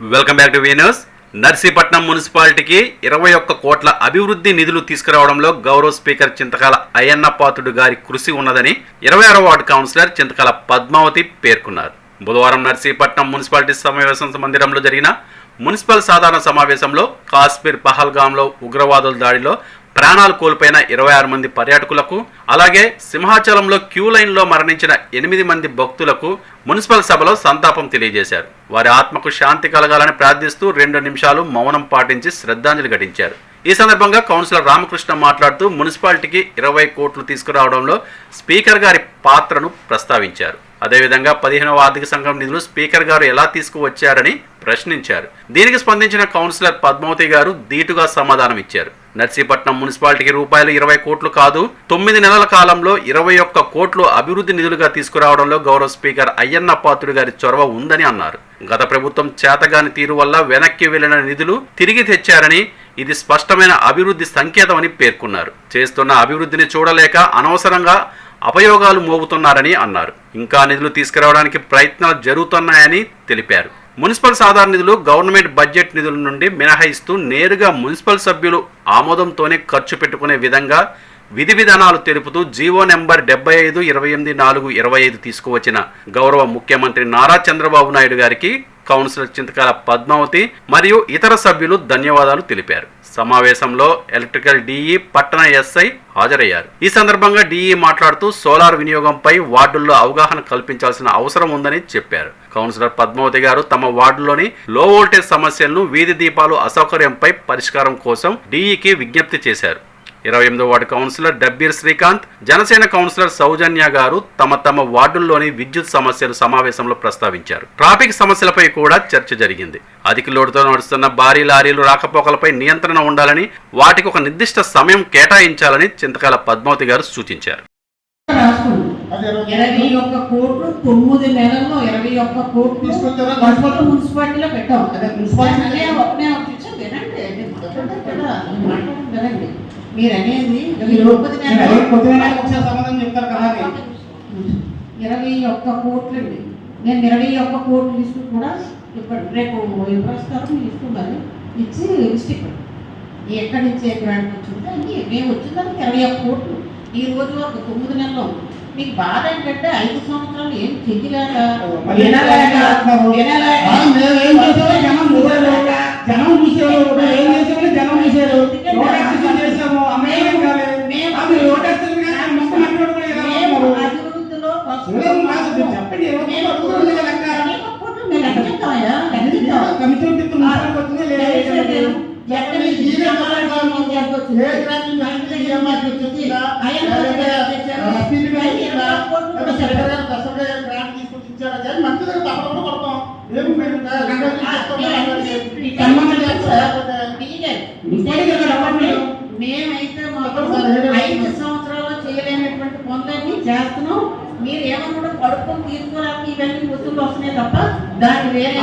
Welcome back to winners Narsipatnam మున్సిపాలిటీకి ఇరవై ఒక్క కోట్ల అభివృద్ధి నిధులు తీసుకురావడంలో గౌరవ స్పీకర్ చింతకాల అయ్యన్న పాత్రుడు గారి కృషి ఉన్నదని ఇరవై ఆరో వార్డు కౌన్సిలర్ చింతకాల పద్మావతి పేర్కొన్నారు. బుధవారం నర్సీపట్నం మున్సిపాలిటీ సమావేశం మందిరంలో జరిగిన మున్సిపల్ సాధారణ సమావేశంలో కాశ్మీర్ పహల్గాంలో ఉగ్రవాదుల దాడిలో ప్రాణాలు కోల్పోయిన ఇరవై ఆరు మంది పర్యాటకులకు అలాగే సింహాచలంలో క్యూ లైన్లో మరణించిన ఎనిమిది మంది భక్తులకు మున్సిపల్ సభలో సంతాపం తెలియజేశారు. వారి ఆత్మకు శాంతి కలగాలని ప్రార్థిస్తూ రెండు నిమిషాలు మౌనం పాటించి శ్రద్ధాంజలి ఘటించారు. ఈ సందర్భంగా కౌన్సిలర్ రామకృష్ణ మాట్లాడుతూ మున్సిపాలిటీకి ఇరవై కోట్లు తీసుకురావడంలో స్పీకర్ గారి పాత్రను ప్రస్తావించారు. అదేవిధంగా పదిహేనవ ఆర్థిక సంఘం నిధులు స్పీకర్ గారు ఎలా తీసుకువచ్చారని ప్రశ్నించారు. దీనికి స్పందించిన కౌన్సిలర్ పద్మావతి గారు ధీటుగా సమాధానం ఇచ్చారు నర్సీపట్నం మున్సిపాలిటీకి రూపాయలు ఇరవై కోట్లు కాదు తొమ్మిది నెలల కాలంలో ఇరవై ఒక్క కోట్లు అభివృద్ధి నిధులుగా తీసుకురావడంలో గౌరవ స్పీకర్ అయ్యన్న పాత్రుడు గారి చొరవ ఉందని అన్నారు. గత ప్రభుత్వం చేతగాని తీరు వల్ల వెనక్కి వెళ్ళిన నిధులు తిరిగి తెచ్చారని ఇది స్పష్టమైన అభివృద్ధి సంకేతమని పేర్కొన్నారు. చేస్తున్న అభివృద్ధిని చూడలేక అనవసరంగా అపయోగాలు మోగుతున్నారని అన్నారు. ఇంకా నిధులు తీసుకురావడానికి ప్రయత్నాలు జరుగుతున్నాయని తెలిపారు. మున్సిపల్ సాధారణ నిధులు గవర్నమెంట్ బడ్జెట్ నిధుల నుండి మినహాయిస్తూ నేరుగా మున్సిపల్ సభ్యులు ఆమోదంతోనే ఖర్చు పెట్టుకునే విధంగా విధి విధానాలు తెలుపుతూ జీవో నెంబర్ డెబ్బై ఐదు ఇరవై ఎనిమిది నాలుగు ఇరవై ఐదు తీసుకువచ్చిన గౌరవ ముఖ్యమంత్రి నారా చంద్రబాబు నాయుడు గారికి కౌన్సిలర్ చింతకాల పద్మావతి మరియు ఇతర సభ్యులు ధన్యవాదాలు తెలిపారు. సమావేశంలో ఎలక్ట్రికల్ డిఈ పట్టణ ఎస్ఐ హాజరయ్యారు. ఈ సందర్భంగా డిఈ మాట్లాడుతూ సోలార్ వినియోగంపై వార్డుల్లో అవగాహన కల్పించాల్సిన అవసరం ఉందని చెప్పారు. కౌన్సిలర్ పద్మావతి గారు తమ వార్డులోని లో వోల్టేజ్ సమస్యలను వీధి దీపాలు అసౌకర్యంపై పరిష్కారం కోసం డిఈకి విజ్ఞప్తి చేశారు. ఇరవై ఎనిమిదో ward councillor Dabbir Srikanth Janasena councillor Soujanya గారు తమ తమ వార్డుల్లోని విద్యుత్ సమస్యలు సమావేశంలో ప్రస్తావించారు. ట్రాఫిక్ సమస్యలపై కూడా చర్చ జరిగింది. అధిక లోటుతో నడుస్తున్న భారీ లారీలు రాకపోకలపై నియంత్రణ ఉండాలని వాటికి ఒక నిర్దిష్ట సమయం కేటాయించాలని చింతకాల పద్మావతి గారు సూచించారు. ఇరవై ఒక్క కోట్లు తొమ్మిది నెలల్లో ఇరవై ఒక్క కోట్లు మున్సిపాలిటీలో పెట్టాం. అదే మున్సిపాలిటీ ఒకనే వినండి. మీరు అనేది సమాధానం చెప్తారు కదా. ఇరవై ఒక్క కోట్లు అండి నేను ఇరవై ఒక్క కోట్లు లిస్టు కూడా ఇప్పుడు రేపు ఇవ్వస్తారు మీరు ఇస్తున్నారు ఇచ్చి ఇక్కడ ఎక్కడి నుంచి గ్రాంట్ వచ్చిందో అన్ని. మేము వచ్చిందానికి ఇరవై ఒక్క కోట్లు. ఈ రోజు వరకు తొమ్మిది నెలలు. మీకు బాధ ఏంటంటే ఐదు సంవత్సరాలు ఏం చెయ్యలేక మున్సిపాలిటీ కదా చెప్పండి. మేమైతే మాత్రం సార్, ఏదో ఐదు సంవత్సరాలు చేయలేనటువంటి పనులన్నీ చేస్తున్నాం మీరు ఏమన్నా కడుపుకొని తీసుకోవడానికి ఇవన్నీ వస్తువులు వస్తున్నాయి తప్ప దాని వేరే